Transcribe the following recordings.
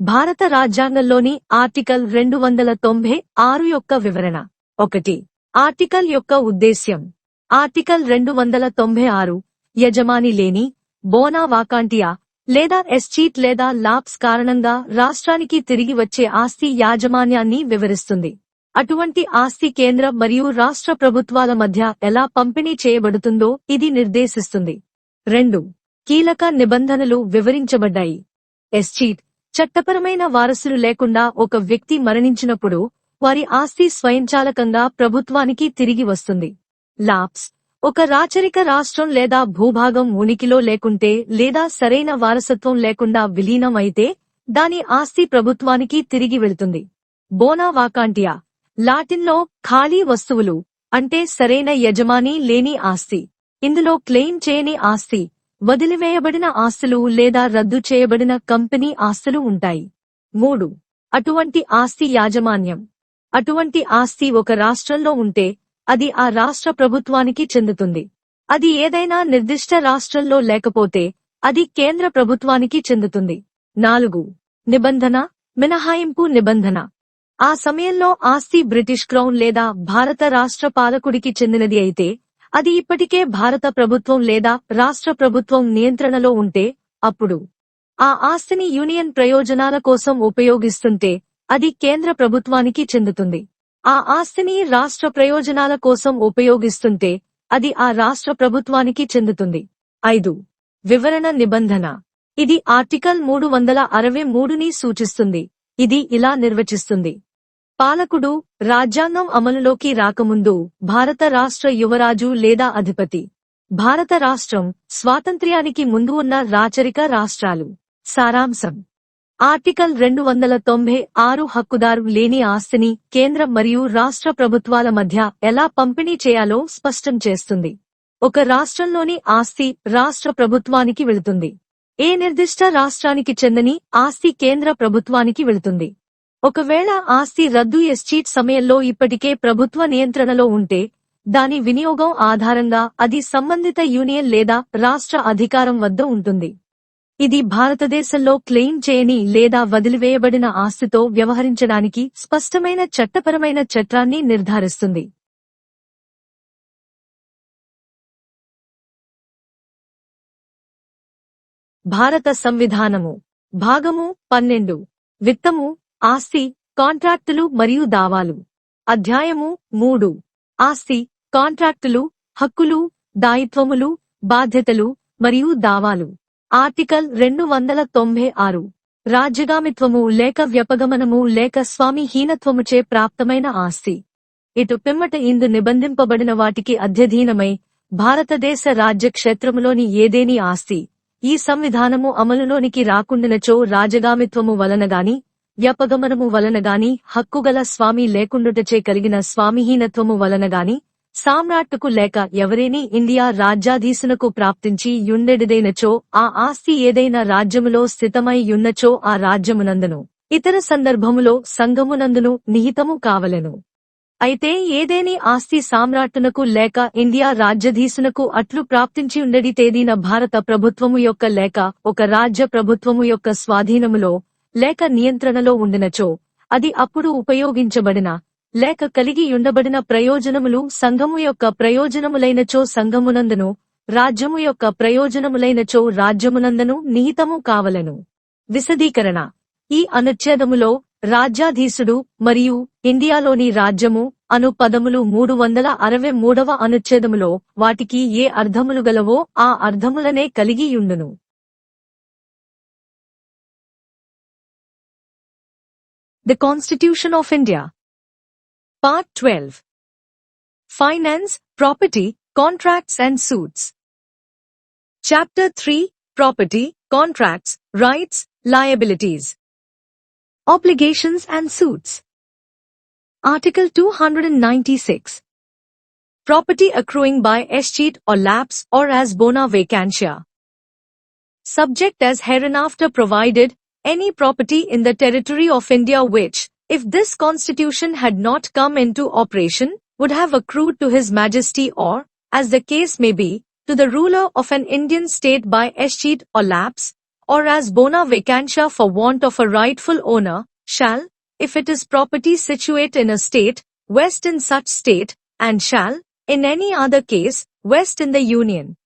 భారత రాజ్యాంగంలోని ఆర్టికల్ రెండు వందల తొంభై ఆరు యొక్క వివరణ. ఒకటి. ఆర్టికల్ యొక్క ఉద్దేశ్యం. ఆర్టికల్ రెండు వందల తొంభై ఆరు. యజమాని లేని బోనా వాకాంటియా లేదా ఎస్చీట్ లేదా లాప్స్ కారణంగా రాష్ట్రానికి తిరిగి వచ్చే ఆస్తి యాజమాన్యాన్ని వివరిస్తుంది. అటువంటి ఆస్తి కేంద్ర మరియు రాష్ట్ర ప్రభుత్వాల మధ్య ఎలా పంపిణీ చేయబడుతుందో ఇది నిర్దేశిస్తుంది. రెండు. కీలక నిబంధనలు వివరించబడ్డాయి. ఎస్చీట్ చట్టపరమైన వారసులు లేకుండా ఒక వ్యక్తి మరణించినప్పుడు వారి ఆస్తి స్వయంచాలకంగా ప్రభుత్వానికి తిరిగి వస్తుంది. లాప్స్ ఒక రాచరిక రాష్ట్రం లేదా భూభాగం ఉనికిలో లేకుంటే లేదా సరైన వారసత్వం లేకుండా విలీనం అయితే దాని ఆస్తి ప్రభుత్వానికి తిరిగి వెళ్తుంది. బోనా వాకాంటియా లాటిన్లో ఖాళీ వస్తువులు అంటే సరైన యజమాని లేని ఆస్తి. ఇందులో క్లెయిమ్ చేయని ఆస్తి వదిలివేయబడిన ఆస్తులు లేదా రద్దు చేయబడిన కంపెనీ ఆస్తులు ఉంటాయి. మూడు. అటువంటి ఆస్తి యాజమాన్యం. అటువంటి ఆస్తి ఒక రాష్ట్రంలో ఉంటే అది ఆ రాష్ట్ర ప్రభుత్వానికి చెందుతుంది. అది ఏదైనా నిర్దిష్ట రాష్ట్రంలో లేకపోతే అది కేంద్ర ప్రభుత్వానికి చెందుతుంది. నాలుగు. నిబంధన మినహాయింపు నిబంధన. ఆ సమయంలో ఆస్తి బ్రిటిష్ క్రౌన్ లేదా భారత రాష్ట్ర పాలకుడికి చెందినది అయితే అది ఇప్పటికే భారత ప్రభుత్వం లేదా రాష్ట్ర ప్రభుత్వం నియంత్రణలో ఉంటే అప్పుడు ఆ ఆస్తిని యూనియన్ ప్రయోజనాల కోసం ఉపయోగిస్తుంటే అది కేంద్ర ప్రభుత్వానికి చెందుతుంది. ఆ ఆస్తిని రాష్ట్ర ప్రయోజనాల కోసం ఉపయోగిస్తుంటే అది ఆ రాష్ట్ర ప్రభుత్వానికి చెందుతుంది. ఐదు. వివరణ నిబంధన. ఇది ఆర్టికల్ మూడు వందల అరవై మూడుని సూచిస్తుంది. ఇది ఇలా నిర్వచిస్తుంది. పాలకుడు రాజ్యాంగం అమలులోకి రాకముందు భారత రాష్ట్ర యువరాజు లేదా అధిపతి. భారత రాష్ట్రం స్వాతంత్ర్యానికి ముందు ఉన్న రాచరిక రాష్ట్రాలు. సారాంశం. ఆర్టికల్ రెండు వందల తొంభై ఆరు హక్కుదారు లేని ఆస్తిని కేంద్ర మరియు రాష్ట్ర ప్రభుత్వాల మధ్య ఎలా పంపిణీ చేయాలో స్పష్టం చేస్తుంది. ఒక రాష్ట్రంలోని ఆస్తి రాష్ట్ర ప్రభుత్వానికి వెళుతుంది. ఏ నిర్దిష్ట రాష్ట్రానికి చెందని ఆస్తి కేంద్ర ప్రభుత్వానికి వెళుతుంది. ఒకవేళ ఆస్తి రద్దు ఎస్చీట్ సమయంలో ఇప్పటికే ప్రభుత్వ నియంత్రణలో ఉంటే దాని వినియోగం ఆధారంగా అది సంబంధిత యూనియన్ లేదా రాష్ట్ర అధికారం వద్ద ఉంటుంది. ఇది భారతదేశంలో క్లెయిమ్ చేయని లేదా వదిలివేయబడిన ఆస్తితో వ్యవహరించడానికి స్పష్టమైన చట్టపరమైన చట్టాన్ని నిర్ధారిస్తుంది. భారత సంవిధానము. భాగము పన్నెండు. విత్తము ఆస్తి కాంట్రాక్టులు మరియు దావాలు. అధ్యాయము మూడు. ఆస్తి కాంట్రాక్టులు హక్కులు దాయిత్వములు బాధ్యతలు మరియు దావాలు. ఆర్టికల్ రెండు వందల తొంభై ఆరు. రాజ్యగామిత్వము లేక వ్యపగమనము లేక స్వామిహీనత్వముచే ప్రాప్తమైన ఆస్తి. ఇటు పిమ్మట ఇందు నిబంధింపబడిన వాటికి అధ్యధీనమై భారతదేశ రాజ్య క్షేత్రములోని ఏదేని ఆస్తి ఈ సంవిధానము అమలులోనికి రాకుండినచో రాజగామిత్వము వలనగాని వ్యపగమనము వలనగాని హక్కుగల స్వామి లేకుండుటచే కలిగిన స్వామిహీనత్వము వలనగాని సామ్రాట్టుకు లేక ఎవరేని ఇండియా రాజ్యాధీసునకు ప్రాప్తించి యుండెడిదైనచో ఆ ఆస్తి ఏదైనా రాజ్యములో స్థితమై యున్నచో ఆ రాజ్యమునందును. ఇతర సందర్భములో సంఘమునందును నిహితము కావలెను. అయితే ఏదేని ఆస్తి సామ్రాట్టునకు లేక ఇండియా రాజ్యధీసునకు అట్లు ప్రాప్తించి ఉండడి తేదీన భారత ప్రభుత్వము యొక్క లేక ఒక రాజ్య ప్రభుత్వము యొక్క స్వాధీనములో లేక నియంత్రణలో ఉండినచో అది అప్పుడు ఉపయోగించబడిన లేక కలిగి ఉండబడిన ప్రయోజనములు సంఘము యొక్క ప్రయోజనములైనచో సంఘమునందును రాజ్యము యొక్క ప్రయోజనములైనచో రాజ్యమునందను నిహితము కావలను. విశదీకరణ. ఈ అనుచ్ఛేదములో రాజ్యాధీశుడు మరియు ఇండియాలోని రాజ్యము అను పదములు మూడు వందల అరవై మూడవ అనుచ్ఛేదములో వాటికి ఏ అర్థములు గలవో ఆ అర్థములనే కలిగియుండును. The Constitution of India. Part 12. Finance, Property, Contracts and Suits. Chapter 3 Property, Contracts, Rights, Liabilities. Obligations and Suits. Article 296. Property accruing by escheat or lapse or as bona vacantia. Subject as hereinafter provided any property in the territory of India which, if this constitution had not come into operation, would have accrued to His Majesty or, as the case may be, to the ruler of an Indian state by escheat or lapse, or as bona vacantia for want of a rightful owner, shall, if it is property situate in a state, west in such state, and shall, in any other case, west in the Union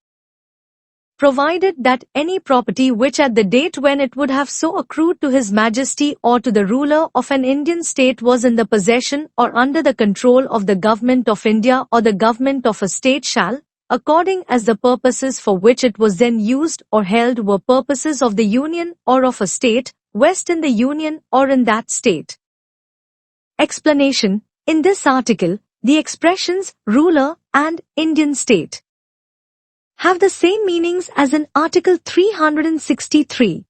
provided that any property which at the date when it would have so accrued to His Majesty or to the ruler of an Indian state was in the possession or under the control of the government of India or the government of a state shall, according as the purposes for which it was then used or held were purposes of the Union or of a state, west in the Union or in that state. Explanation In this article, the expressions ruler and Indian state have the same meanings as in Article 363.